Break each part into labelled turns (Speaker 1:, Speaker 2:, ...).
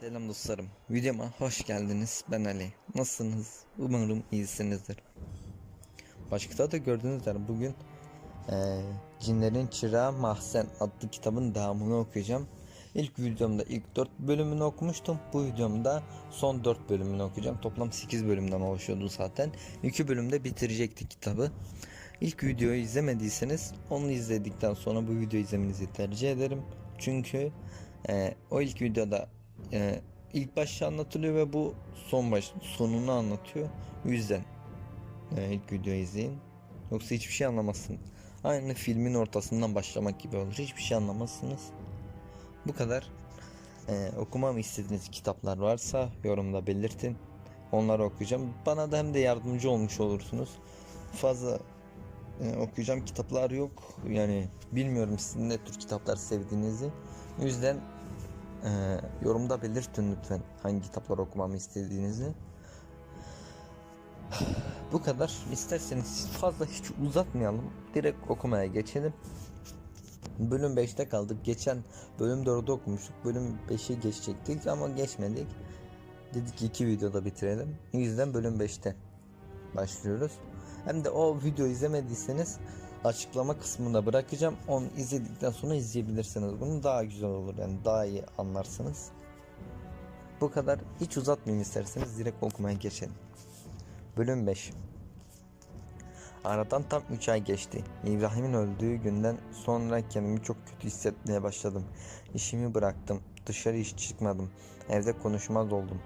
Speaker 1: Selam dostlarım. Videoma hoş geldiniz. Ben Ali. Nasılsınız? Umarım iyisinizdir. Başlıkta da gördüğünüz üzere bugün eee, Cinlerin Çırağı Mahzen adlı kitabın devamını okuyacağım. İlk videomda ilk 4 bölümünü okumuştum. Bu videomda son 4 bölümünü okuyacağım. Toplam 8 bölümden oluşuyordu zaten. 2 bölümde bitirecektik kitabı. İlk videoyu izlemediyseniz onu izledikten sonra bu videoyu izlemenizi tercih ederim. Çünkü eee, o ilk videoda e, ilk başta anlatılıyor ve bu son baş sonunu anlatıyor. O yüzden e, ilk videoyu izleyin. Yoksa hiçbir şey anlamazsınız. Aynı filmin ortasından başlamak gibi olur. Hiçbir şey anlamazsınız. Bu kadar. E, okumamı istediğiniz kitaplar varsa yorumda belirtin. Onları okuyacağım. Bana da hem de yardımcı olmuş olursunuz. Fazla e, okuyacağım kitaplar yok. Yani bilmiyorum sizin ne tür kitaplar sevdiğinizi. O yüzden ee, yorumda belirtin lütfen hangi kitaplar okumamı istediğinizi. Bu kadar. İsterseniz fazla hiç uzatmayalım. Direkt okumaya geçelim. Bölüm 5'te kaldık. Geçen bölüm 4'ü okumuştuk. Bölüm 5'i geçecektik ama geçmedik. Dedik ki iki videoda bitirelim. O yüzden bölüm 5'te başlıyoruz. Hem de o videoyu izlemediyseniz açıklama kısmında bırakacağım. Onu izledikten sonra izleyebilirsiniz. Bunu daha güzel olur yani daha iyi anlarsınız. Bu kadar. Hiç uzatmayayım isterseniz direkt okumaya geçelim. Bölüm 5 Aradan tam 3 ay geçti. İbrahim'in öldüğü günden sonra kendimi çok kötü hissetmeye başladım. İşimi bıraktım. Dışarı hiç çıkmadım. Evde konuşmaz oldum.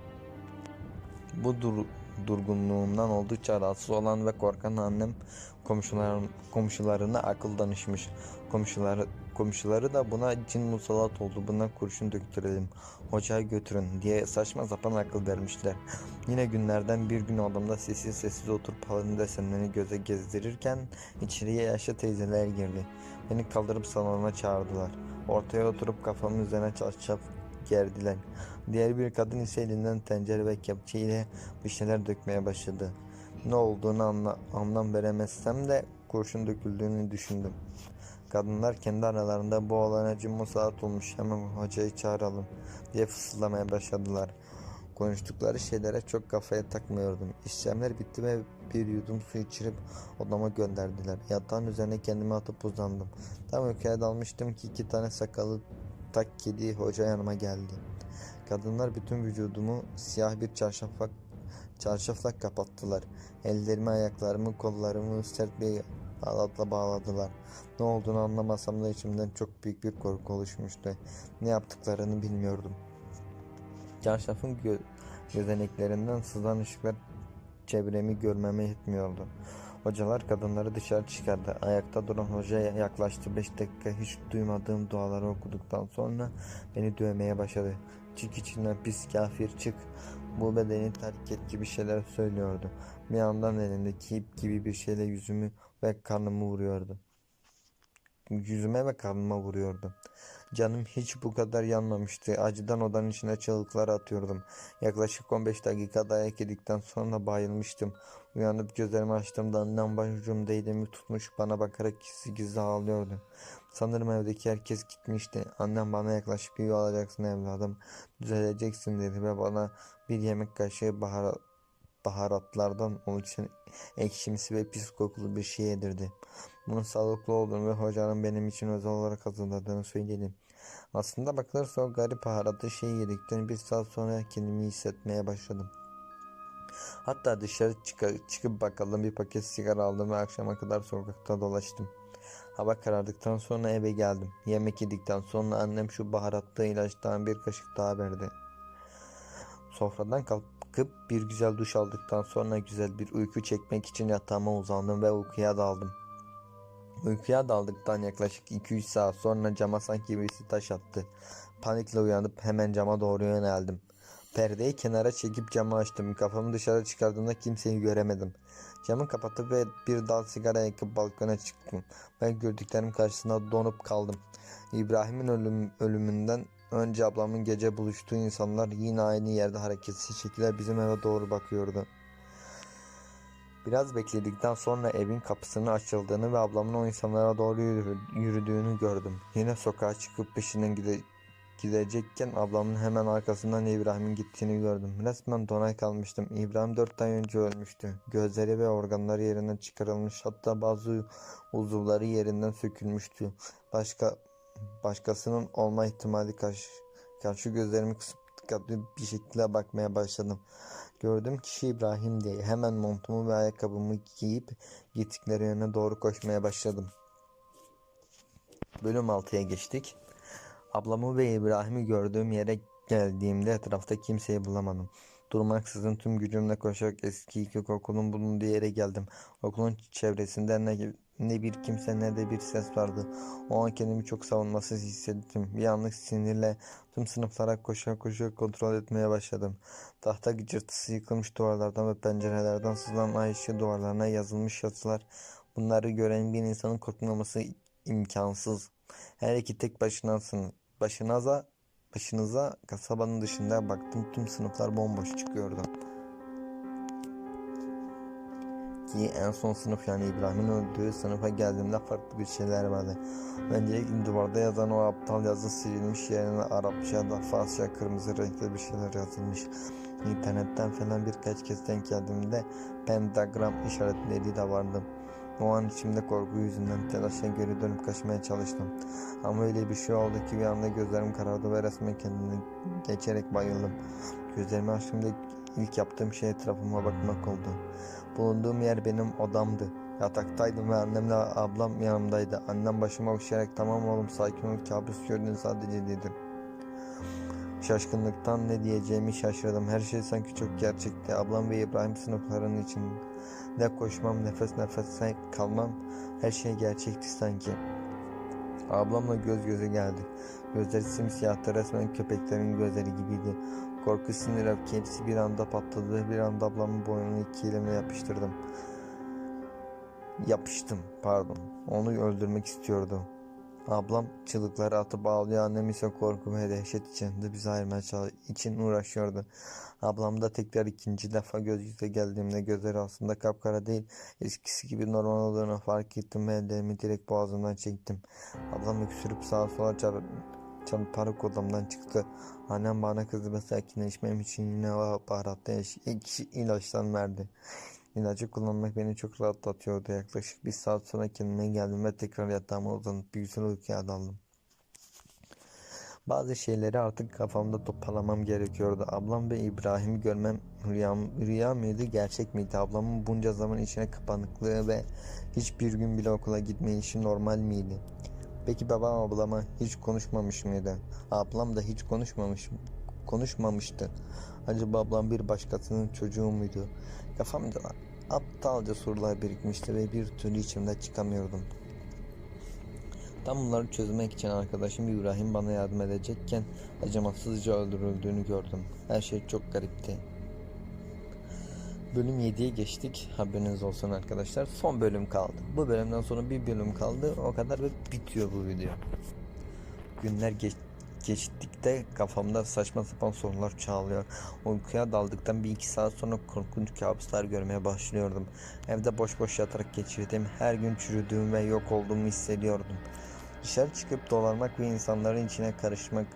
Speaker 1: Bu dur durgunluğumdan oldukça rahatsız olan ve korkan annem komşular, komşularına akıl danışmış. Komşuları, komşuları da buna cin musallat oldu buna kurşun döktürelim ocağa götürün diye saçma sapan akıl vermişler. Yine günlerden bir gün odamda sessiz sessiz oturup halının desenlerini göze gezdirirken içeriye yaşlı teyzeler girdi. Beni kaldırıp salona çağırdılar. Ortaya oturup kafamın üzerine çarşaf gerdiler. Diğer bir kadın ise elinden tencere ve kepçe ile bir şeyler dökmeye başladı. Ne olduğunu anla, anlam veremezsem de kurşun döküldüğünü düşündüm. Kadınlar kendi aralarında bu olana cin musallat olmuş hemen hocayı çağıralım diye fısıldamaya başladılar. Konuştukları şeylere çok kafaya takmıyordum. İşlemler bitti ve bir yudum su içirip odama gönderdiler. Yatağın üzerine kendimi atıp uzandım. Tam uykuya dalmıştım ki iki tane sakalı tak kedi hoca yanıma geldi. Kadınlar bütün vücudumu siyah bir çarşafla, çarşafla kapattılar. Ellerimi, ayaklarımı, kollarımı sert bir halatla bağladılar. Ne olduğunu anlamasam da içimden çok büyük bir korku oluşmuştu. Ne yaptıklarını bilmiyordum. Çarşafın gö gözeneklerinden sızan ışıklar çevremi görmeme yetmiyordu. Hocalar kadınları dışarı çıkardı. Ayakta duran hocaya yaklaştı. Beş dakika hiç duymadığım duaları okuduktan sonra beni dövmeye başladı. Çık içinden pis kafir çık. Bu bedeni terk et gibi şeyler söylüyordu. Bir yandan elindeki ip gibi bir şeyle yüzümü ve karnımı vuruyordu. Yüzüme ve karnıma vuruyordu. Canım hiç bu kadar yanmamıştı. Acıdan odanın içine çığlıklar atıyordum. Yaklaşık 15 dakika dayak yedikten sonra bayılmıştım. Uyanıp gözlerimi açtığımda annem başucumda elimi tutmuş bana bakarak gizli gizli ağlıyordu. Sanırım evdeki herkes gitmişti. Annem bana yaklaşıp iyi olacaksın evladım. Düzeleceksin dedi ve bana bir yemek kaşığı baharat, baharatlardan oluşan ekşimsi ve pis kokulu bir şey yedirdi. Bunun sağlıklı olduğunu ve hocanın benim için özel olarak hazırladığını söyledim. Aslında bakılırsa o garip baharatlı şeyi yedikten bir saat sonra kendimi hissetmeye başladım. Hatta dışarı çık- çıkıp bakalım bir paket sigara aldım ve akşama kadar sokakta dolaştım. Hava karardıktan sonra eve geldim. Yemek yedikten sonra annem şu baharatlı ilaçtan bir kaşık daha verdi. Sofradan kalkıp bir güzel duş aldıktan sonra güzel bir uyku çekmek için yatağıma uzandım ve uykuya daldım. Uykuya daldıktan yaklaşık 2-3 saat sonra cama sanki birisi taş attı. Panikle uyanıp hemen cama doğru yöneldim. Perdeyi kenara çekip camı açtım. Kafamı dışarı çıkardığımda kimseyi göremedim. Camı kapatıp ve bir dal sigara yakıp balkona çıktım. Ben gördüklerim karşısında donup kaldım. İbrahim'in ölüm, ölümünden önce ablamın gece buluştuğu insanlar yine aynı yerde hareketsiz şekilde bizim eve doğru bakıyordu. Biraz bekledikten sonra evin kapısının açıldığını ve ablamın o insanlara doğru yürü- yürüdüğünü gördüm. Yine sokağa çıkıp peşinden gide gidecekken ablamın hemen arkasından İbrahim'in gittiğini gördüm. Resmen donay kalmıştım. İbrahim dört ay önce ölmüştü. Gözleri ve organları yerinden çıkarılmış. Hatta bazı uzuvları yerinden sökülmüştü. Başka başkasının olma ihtimali karşı, karşı gözlerimi kısıp dikkatli bir şekilde bakmaya başladım. Gördüm kişi İbrahim diye. Hemen montumu ve ayakkabımı giyip gittikleri yöne doğru koşmaya başladım. Bölüm 6'ya geçtik. Ablamı ve İbrahim'i gördüğüm yere geldiğimde etrafta kimseyi bulamadım. Durmaksızın tüm gücümle koşarak eski ilk okulun bulunduğu yere geldim. Okulun çevresinde ne, ne bir kimse ne de bir ses vardı. O an kendimi çok savunmasız hissettim. Bir anlık sinirle tüm sınıflara koşarak koşarak kontrol etmeye başladım. Tahta gıcırtısı yıkılmış duvarlardan ve pencerelerden sızılan ay duvarlarına yazılmış yazılar. Bunları gören bir insanın korkmaması imkansız. Her iki tek başınasın. Başınıza, başınıza kasabanın dışında baktım tüm sınıflar bomboş çıkıyordu. Ki en son sınıf yani İbrahim'in öldüğü sınıfa geldiğimde farklı bir şeyler vardı. Öncelikle duvarda yazan o aptal yazı silinmiş yerine Arapça da Farsça kırmızı renkli bir şeyler yazılmış. İnternetten falan birkaç kez denk geldiğimde pentagram işaretleri de vardı. O an içimde korku yüzünden telaşla geri dönüp kaçmaya çalıştım. Ama öyle bir şey oldu ki bir anda gözlerim karardı ve resmen kendimi geçerek bayıldım. Gözlerimi açtığımda ilk yaptığım şey etrafıma bakmak oldu. Bulunduğum yer benim odamdı. Yataktaydım ve annemle ablam yanımdaydı. Annem başıma okşayarak tamam oğlum sakin ol kabus gördün sadece dedi. Şaşkınlıktan ne diyeceğimi şaşırdım. Her şey sanki çok gerçekti. Ablam ve İbrahim sınıfların için ne koşmam, nefes nefese kalmam her şey gerçekti sanki. Ablamla göz göze geldik. Gözleri simsiyahtı resmen köpeklerin gözleri gibiydi. Korku sinir öfke hepsi bir anda patladı. Bir anda ablamın boynunu iki elimle yapıştırdım. Yapıştım pardon. Onu öldürmek istiyordu. Ablam çığlıkları atıp ağlıyor. Annem ise korku ve dehşet içinde bizi ayırmaya çalış- için uğraşıyordu. Ablam da tekrar ikinci defa göz yüze geldiğimde gözleri aslında kapkara değil eskisi gibi normal olduğunu fark ettim ve ellerimi direkt boğazımdan çektim. Ablam öksürüp sağa sola çar çarparak odamdan çıktı. Annem bana kızdı ve sakinleşmem için yine baharatlı ilaçtan verdi. İlacı kullanmak beni çok rahatlatıyordu. Yaklaşık bir saat sonra kendime geldim ve tekrar yatağıma uzanıp bir güzel uykuya daldım. Bazı şeyleri artık kafamda toparlamam gerekiyordu. Ablam ve İbrahim'i görmem rüya, rüya mıydı, gerçek miydi? Ablamın bunca zaman içine kapanıklığı ve hiçbir gün bile okula gitmeyişi normal miydi? Peki babam ablama hiç konuşmamış mıydı? Ablam da hiç konuşmamış konuşmamıştı. Acaba ablam bir başkasının çocuğu muydu? Kafamda aptalca sorular birikmişti ve bir türlü içimden çıkamıyordum. Tam bunları çözmek için arkadaşım İbrahim bana yardım edecekken acımasızca öldürüldüğünü gördüm. Her şey çok garipti. Bölüm 7'ye geçtik. Haberiniz olsun arkadaşlar. Son bölüm kaldı. Bu bölümden sonra bir bölüm kaldı. O kadar ve bitiyor bu video. Günler geç, geçtikte kafamda saçma sapan sorular çağlıyor. Uykuya daldıktan bir iki saat sonra korkunç kabuslar görmeye başlıyordum. Evde boş boş yatarak geçirdiğim her gün çürüdüğüm ve yok olduğumu hissediyordum. Dışarı çıkıp dolanmak ve insanların içine karışmak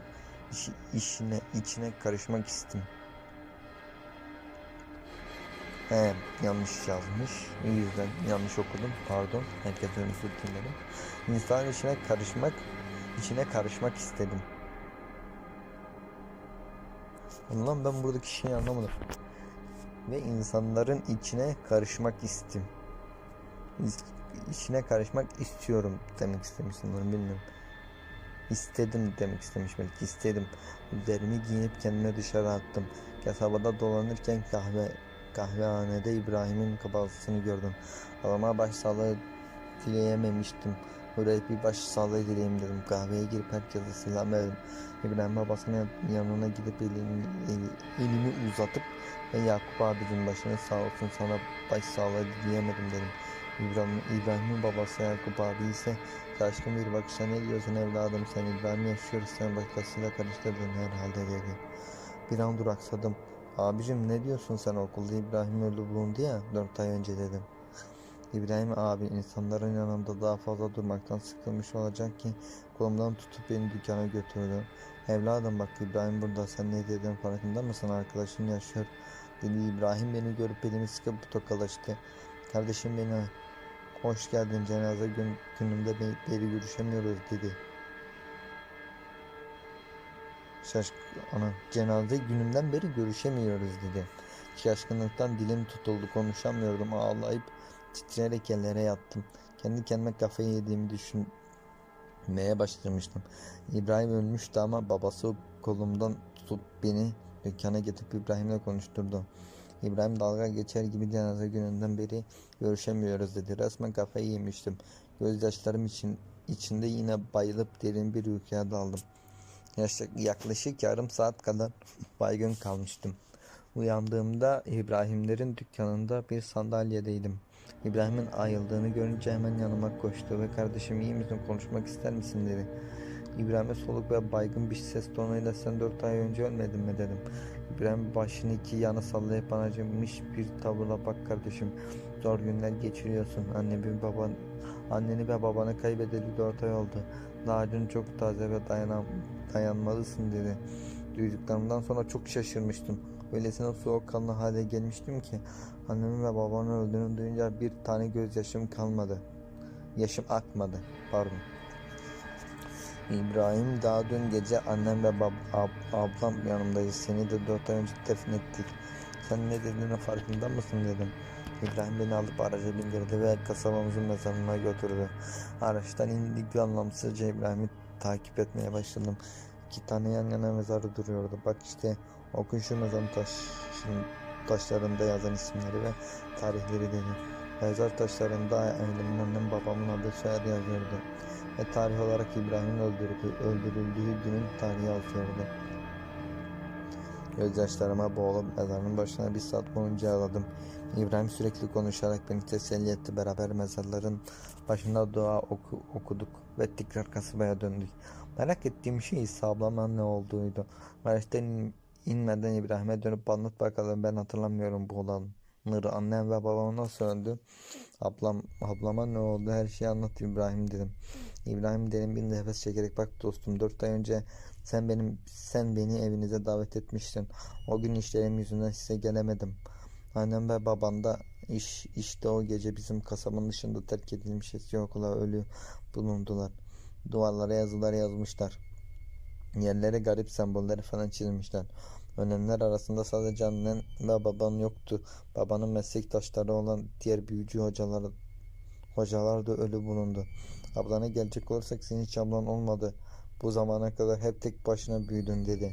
Speaker 1: iş- işine içine karışmak istim. He, yanlış yazmış. O yüzden yanlış okudum. Pardon. Herkese özür dilerim. İnsanın içine karışmak, içine karışmak istedim. Ulan ben buradaki şeyi anlamadım. Ve insanların içine karışmak istim. İs- içine karışmak istiyorum demek istemiş sanırım bilmiyorum. İstedim demek istemiş belki istedim. Üzerimi giyinip kendime dışarı attım. Kasabada dolanırken kahve kahvehanede İbrahim'in kabasını gördüm. Babama başsağlığı dileyememiştim. Buraya bir başsağlığı dileyim dedim. Kahveye girip herkese selam verdim. İbrahim babasının yanına gidip elini, eli- elimi uzatıp ve Yakup abicim başına sağ olsun sana başsağlığı dileyemedim dedim. İbrahim, İbrahim'in babası Yakup abi ise şaşkın bir bakışla ne diyorsun evladım sen İbrahim yaşıyoruz sen başkasıyla karıştırdın herhalde dedi. Bir an duraksadım. Abicim ne diyorsun sen okulda İbrahim öldü bulundu ya 4 ay önce dedim. İbrahim abi insanların yanında daha fazla durmaktan sıkılmış olacak ki kolumdan tutup beni dükkana götürdü. Evladım bak İbrahim burada sen ne dediğin farkında mısın? Arkadaşın yaşıyor. Dedi İbrahim beni görüp elimi sıkıp tokalaştı. Kardeşim beni hoş geldin cenaze gün, günümde be- beri görüşemiyoruz dedi. Şaşk ana cenaze günümden beri görüşemiyoruz dedi. Şaşkınlıktan dilim tutuldu konuşamıyordum ağlayıp titreyerek yerlere yattım. Kendi kendime kafayı yediğimi düşünmeye başlamıştım. İbrahim ölmüştü ama babası kolumdan tutup beni dükkana getirip İbrahim'le konuşturdu. İbrahim dalga geçer gibi cenaze gününden beri görüşemiyoruz dedi. Resmen kafayı yemiştim. Gözyaşlarım için içinde yine bayılıp derin bir uykuya daldım. Yaklaşık yarım saat kadar baygın kalmıştım. Uyandığımda İbrahimlerin dükkanında bir sandalyedeydim. İbrahim'in ayıldığını görünce hemen yanıma koştu ve kardeşim iyi misin konuşmak ister misin dedi. İbrahim'e soluk ve baygın bir ses tonuyla sen dört ay önce ölmedin mi dedim. İbrahim başını iki yana sallayıp bana acımış bir tavırla bak kardeşim zor günler geçiriyorsun. Anne bir baban, anneni ve babanı kaybedeli dört ay oldu. Dün çok taze ve dayanam, dayanmalısın dedi. Duyduklarımdan sonra çok şaşırmıştım. Öylesine soğukkanlı hale gelmiştim ki annemin ve babamın öldüğünü duyunca bir tane gözyaşım kalmadı. Yaşım akmadı. Pardon. İbrahim daha dün gece annem ve bab ab- ablam yanımdayız. Seni de dört ay önce defin ettik. Sen ne dediğine farkında mısın dedim. İbrahim beni alıp araca bindirdi ve kasabamızın mezarına götürdü. Araçtan indik bir anlamsızca İbrahim'i takip etmeye başladım. İki tane yan yana mezarı duruyordu. Bak işte okun şu mezarın taşın, taşlarında yazan isimleri ve tarihleri dedi. Mezar taşlarında ailemin annem babamın adı soyadı yazıyordu. Ve tarih olarak İbrahim'in öldürüldüğü, öldürüldüğü günün tarihi yazıyordu. Gözyaşlarıma boğulup mezarın başına bir saat boyunca ağladım. İbrahim sürekli konuşarak beni teselli etti. Beraber mezarların başında dua oku, okuduk ve tekrar kasabaya döndük. Merak ettiğim şey ise ablamın ne olduğuydu. Maraş'tan inmeden İbrahim'e dönüp anlat bakalım ben hatırlamıyorum bu olanları. Annem ve babam nasıl öldü? Ablam, ablama ne oldu? Her şeyi anlat İbrahim dedim. İbrahim derin bir nefes çekerek bak dostum dört ay önce sen benim sen beni evinize davet etmiştin. O gün işlerim yüzünden size gelemedim. Annem ve babam da iş işte o gece bizim kasabanın dışında terk edilmiş eski okula ölü bulundular. Duvarlara yazılar yazmışlar. Yerlere garip sembolleri falan çizmişler. Ölenler arasında sadece annen ve baban yoktu. Babanın meslektaşları olan diğer büyücü hocalar, hocalar da ölü bulundu. Ablana gelecek olursak senin hiç ablan olmadı. Bu zamana kadar hep tek başına büyüdün dedi.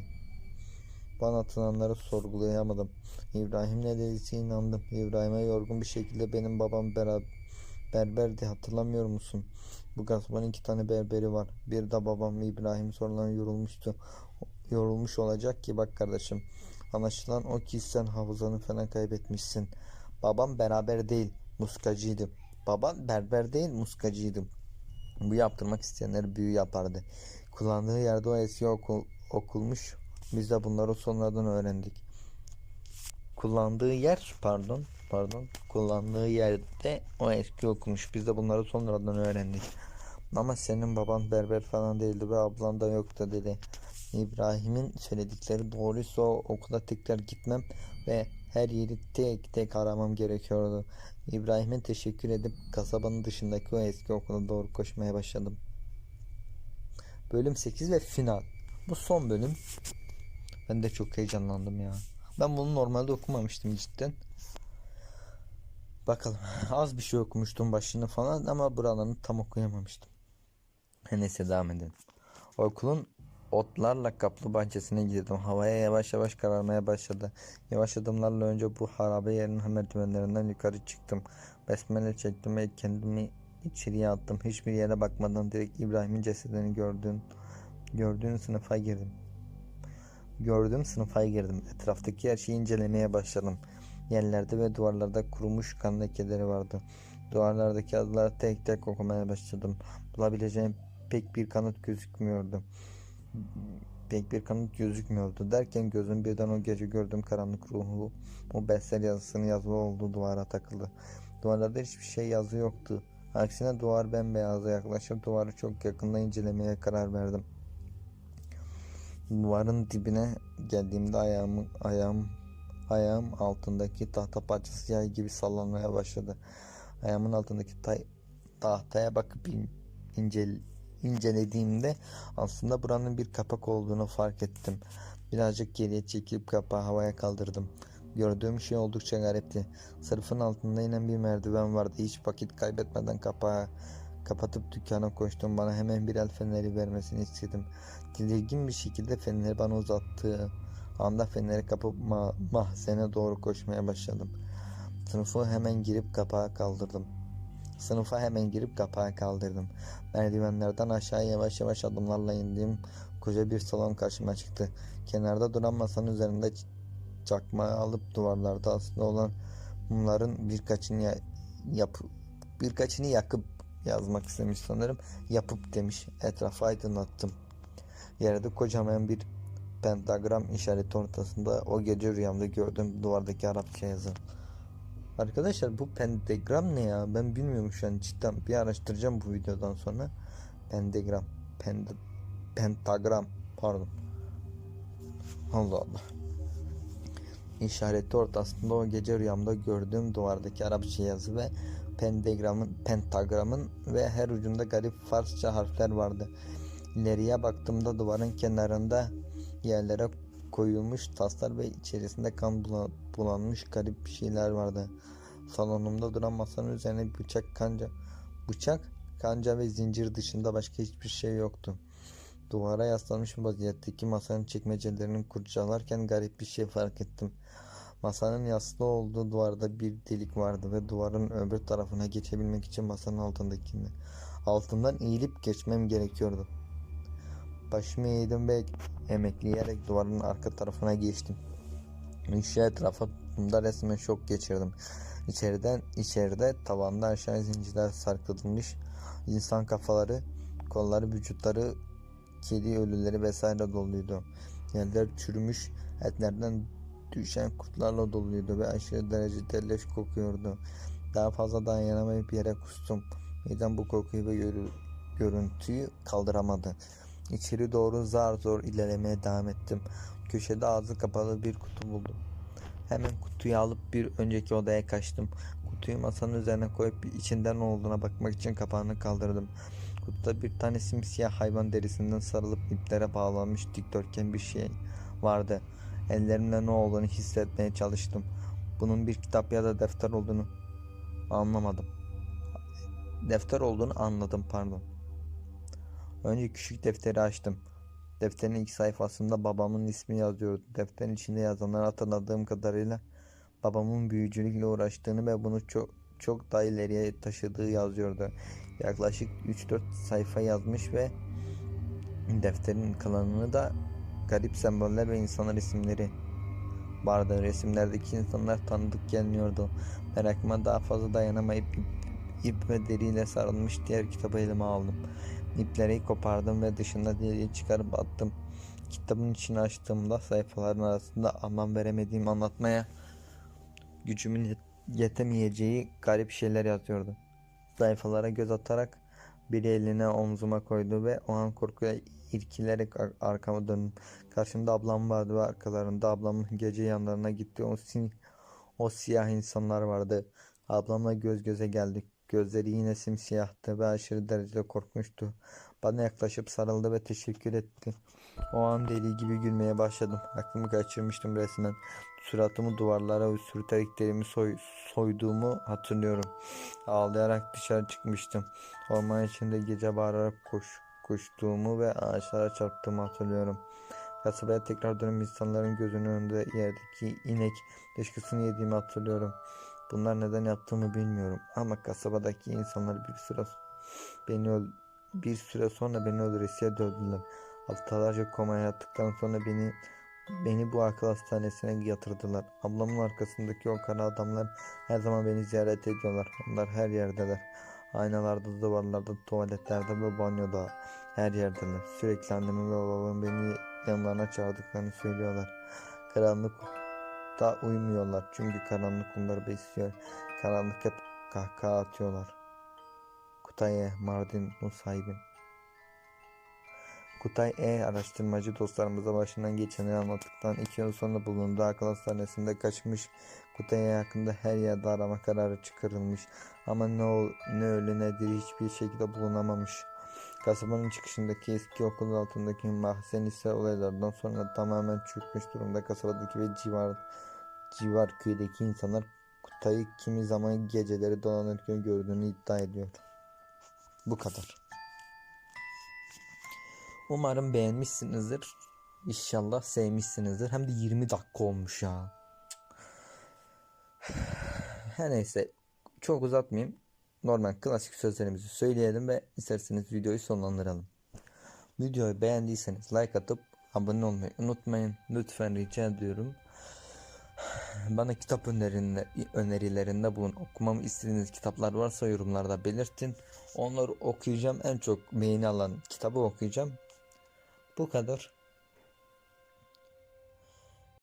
Speaker 1: Bana atılanları sorgulayamadım. İbrahim ne dediyse inandım. İbrahim'e yorgun bir şekilde benim babam beraber berberdi hatırlamıyor musun? Bu kasabanın iki tane berberi var. Bir de babam İbrahim sonradan yorulmuştu. Yorulmuş olacak ki bak kardeşim. Anlaşılan o ki sen hafızanı falan kaybetmişsin. Babam beraber değil muskacıydı. Baban berber değil muskacıydı. Bu yaptırmak isteyenler büyü yapardı. Kullandığı yerde o eski okul, okulmuş. Biz de bunları sonradan öğrendik. Kullandığı yer pardon pardon kullandığı yerde o eski okumuş. Biz de bunları sonradan öğrendik. Ama senin baban berber falan değildi ve ablan da yoktu dedi. İbrahim'in söyledikleri doğruysa okula tekrar gitmem ve her yeri tek tek aramam gerekiyordu. İbrahim'e teşekkür edip kasabanın dışındaki o eski okula doğru koşmaya başladım. Bölüm 8 ve final. Bu son bölüm. Ben de çok heyecanlandım ya. Ben bunu normalde okumamıştım cidden. Bakalım. Az bir şey okumuştum başını falan ama buralarını tam okuyamamıştım. Neyse devam edelim. Okulun otlarla kaplı bahçesine girdim. Havaya yavaş yavaş kararmaya başladı. Yavaş adımlarla önce bu harabe yerin merdivenlerinden yukarı çıktım. Besmele çektim ve kendimi içeriye attım. Hiçbir yere bakmadan direkt İbrahim'in cesedini gördüğün, gördüğün sınıfa girdim. Gördüğüm sınıfa girdim. Etraftaki her şeyi incelemeye başladım. Yerlerde ve duvarlarda kurumuş kan lekeleri vardı. Duvarlardaki adları tek tek okumaya başladım. Bulabileceğim pek bir kanıt gözükmüyordu. Pek bir kanıt gözükmüyordu derken gözüm birden o gece gördüğüm karanlık ruhu o besler yazısının yazılı olduğu duvara takıldı. Duvarlarda hiçbir şey yazı yoktu. Aksine duvar bembeyazdı yaklaşıp duvarı çok yakında incelemeye karar verdim. Duvarın dibine geldiğimde ayağımın ayağım ayağım altındaki tahta parçası yay gibi sallanmaya başladı. Ayağımın altındaki tay, tahtaya bakıp in, incel, incelediğimde aslında buranın bir kapak olduğunu fark ettim. Birazcık geriye çekip kapağı havaya kaldırdım. Gördüğüm şey oldukça garipti. Sırfın altında inen bir merdiven vardı. Hiç vakit kaybetmeden kapağı kapatıp dükkana koştum. Bana hemen bir el feneri vermesini istedim. Tedirgin bir şekilde feneri bana uzattığı anda feneri kapıp ma mahzene doğru koşmaya başladım. Sınıfı hemen girip kapağı kaldırdım. Sınıfa hemen girip kapağı kaldırdım. Merdivenlerden aşağı yavaş yavaş adımlarla indiğim koca bir salon karşıma çıktı. Kenarda duran masanın üzerinde çakmağı alıp duvarlarda asılı olan mumların birkaçını ya yap birkaçını yakıp yazmak istemiş sanırım. Yapıp demiş. Etrafı aydınlattım. Yerde kocaman bir pentagram işareti ortasında o gece rüyamda gördüğüm duvardaki Arapça yazı. Arkadaşlar bu pentagram ne ya? Ben bilmiyorum şu an cidden. Bir araştıracağım bu videodan sonra. Pentagram. Pent pentagram. Pardon. Allah Allah. İşareti ortasında o gece rüyamda gördüğüm duvardaki Arapça yazı ve pentagramın, pentagramın ve her ucunda garip Farsça harfler vardı. İleriye baktığımda duvarın kenarında yerlere koyulmuş taslar ve içerisinde kan bulanmış garip bir şeyler vardı. Salonumda duran masanın üzerine bıçak, kanca, bıçak, kanca ve zincir dışında başka hiçbir şey yoktu. Duvara yaslanmış vaziyetteki masanın çekmecelerini kurcalarken garip bir şey fark ettim. Masanın yaslı olduğu duvarda bir delik vardı ve duvarın öbür tarafına geçebilmek için masanın altındakini altından eğilip geçmem gerekiyordu. Başımı eğdim ve emekleyerek duvarın arka tarafına geçtim. Işığı etrafa bunda resmen şok geçirdim. İçeriden içeride tavanda aşağı zincirler sarkıtılmış insan kafaları, kolları, vücutları, kedi ölüleri vesaire doluydu. Yerler çürümüş, etlerden düşen kurtlarla doluydu ve aşırı derecede leş kokuyordu. Daha fazla dayanamayıp yere kustum. Midem bu kokuyu ve görü görüntüyü kaldıramadı. İçeri doğru zar zor ilerlemeye devam ettim. Köşede ağzı kapalı bir kutu buldum. Hemen kutuyu alıp bir önceki odaya kaçtım. Kutuyu masanın üzerine koyup içinden ne olduğuna bakmak için kapağını kaldırdım. Kutuda bir tane simsiyah hayvan derisinden sarılıp iplere bağlanmış dikdörtgen bir şey vardı. Ellerimle ne olduğunu hissetmeye çalıştım. Bunun bir kitap ya da defter olduğunu anlamadım. Defter olduğunu anladım pardon. Önce küçük defteri açtım. Defterin ilk sayfasında babamın ismi yazıyordu. Defterin içinde yazanları hatırladığım kadarıyla babamın büyücülükle uğraştığını ve bunu çok çok daha ileriye taşıdığı yazıyordu. Yaklaşık 3-4 sayfa yazmış ve defterin kalanını da garip semboller ve insanlar isimleri vardı. Resimlerdeki insanlar tanıdık gelmiyordu. Merakıma daha fazla dayanamayıp ip, ve deriyle sarılmış diğer kitabı elime aldım. İpleri kopardım ve dışında deriyi çıkarıp attım. Kitabın içini açtığımda sayfaların arasında anlam veremediğim anlatmaya gücümün yetemeyeceği garip şeyler yazıyordu. Sayfalara göz atarak biri eline omzuma koydu ve o an korkuya irkilerek arkama döndüm. Karşımda ablam vardı ve arkalarında ablamın gece yanlarına gitti. O, sin o siyah insanlar vardı. Ablamla göz göze geldik. Gözleri yine simsiyahtı ve aşırı derecede korkmuştu. Bana yaklaşıp sarıldı ve teşekkür etti. O an deli gibi gülmeye başladım. Aklımı kaçırmıştım resmen. Suratımı duvarlara sürterek derimi soy, soyduğumu hatırlıyorum. Ağlayarak dışarı çıkmıştım. Orman içinde gece bağırarak koş, koştuğumu ve ağaçlara çarptığımı hatırlıyorum. Kasabaya tekrar dönüp insanların gözünün önünde yerdeki inek dışkısını yediğimi hatırlıyorum. Bunlar neden yaptığımı bilmiyorum ama kasabadaki insanlar bir süre beni bir süre sonra beni öldüresiye dövdüler. Haftalarca komaya yattıktan sonra beni beni bu akıl hastanesine yatırdılar. Ablamın arkasındaki o kara adamlar her zaman beni ziyaret ediyorlar. Onlar her yerdeler. Aynalarda, duvarlarda, tuvaletlerde ve banyoda her yerdeler. Sürekli annemi ve babamın beni yanlarına çağırdıklarını söylüyorlar. Karanlık da uyumuyorlar çünkü karanlık onları besliyor. Karanlık hep kahkaha atıyorlar. Kutaye, Mardin, Nusaybin. Kutay E araştırmacı dostlarımıza başından geçeni anlattıktan iki yıl sonra bulunduğu akıl hastanesinde kaçmış. Kutay E hakkında her yerde arama kararı çıkarılmış ama ne, ol, ne ölü ne hiçbir şekilde bulunamamış. Kasabanın çıkışındaki eski okul altındaki mahzen ise olaylardan sonra tamamen çökmüş durumda. Kasabadaki ve civar civar köydeki insanlar Kutay'ı kimi zaman geceleri dolanırken gördüğünü iddia ediyor. Bu kadar. Umarım beğenmişsinizdir. İnşallah sevmişsinizdir. Hem de 20 dakika olmuş ya. Her neyse çok uzatmayayım. Normal klasik sözlerimizi söyleyelim ve isterseniz videoyu sonlandıralım. Videoyu beğendiyseniz like atıp abone olmayı unutmayın. Lütfen rica ediyorum. Bana kitap önerilerinde, önerilerinde bulun. Okumamı istediğiniz kitaplar varsa yorumlarda belirtin. Onları okuyacağım. En çok beğeni alan kitabı okuyacağım. Bu kadar.